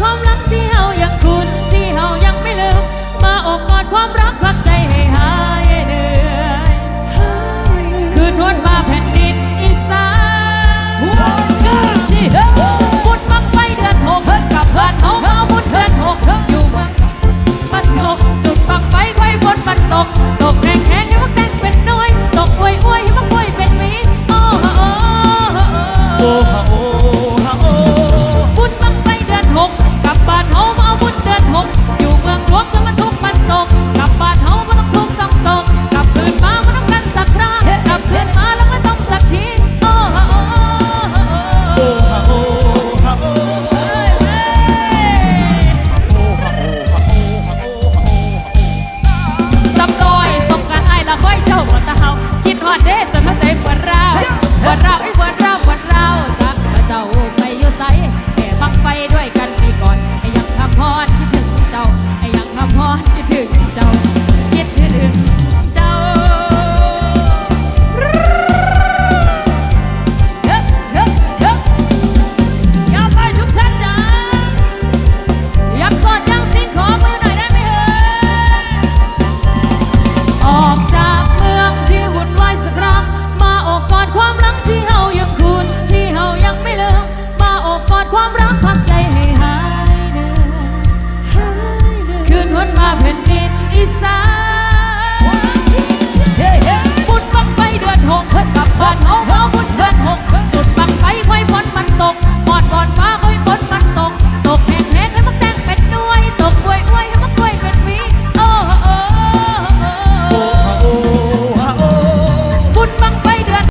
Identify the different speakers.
Speaker 1: ความรักที่ หัวตาเฮาคิดฮอดเด้จนหัวใจปวดร้าวปวดร้าวไอ้ปวดร้าว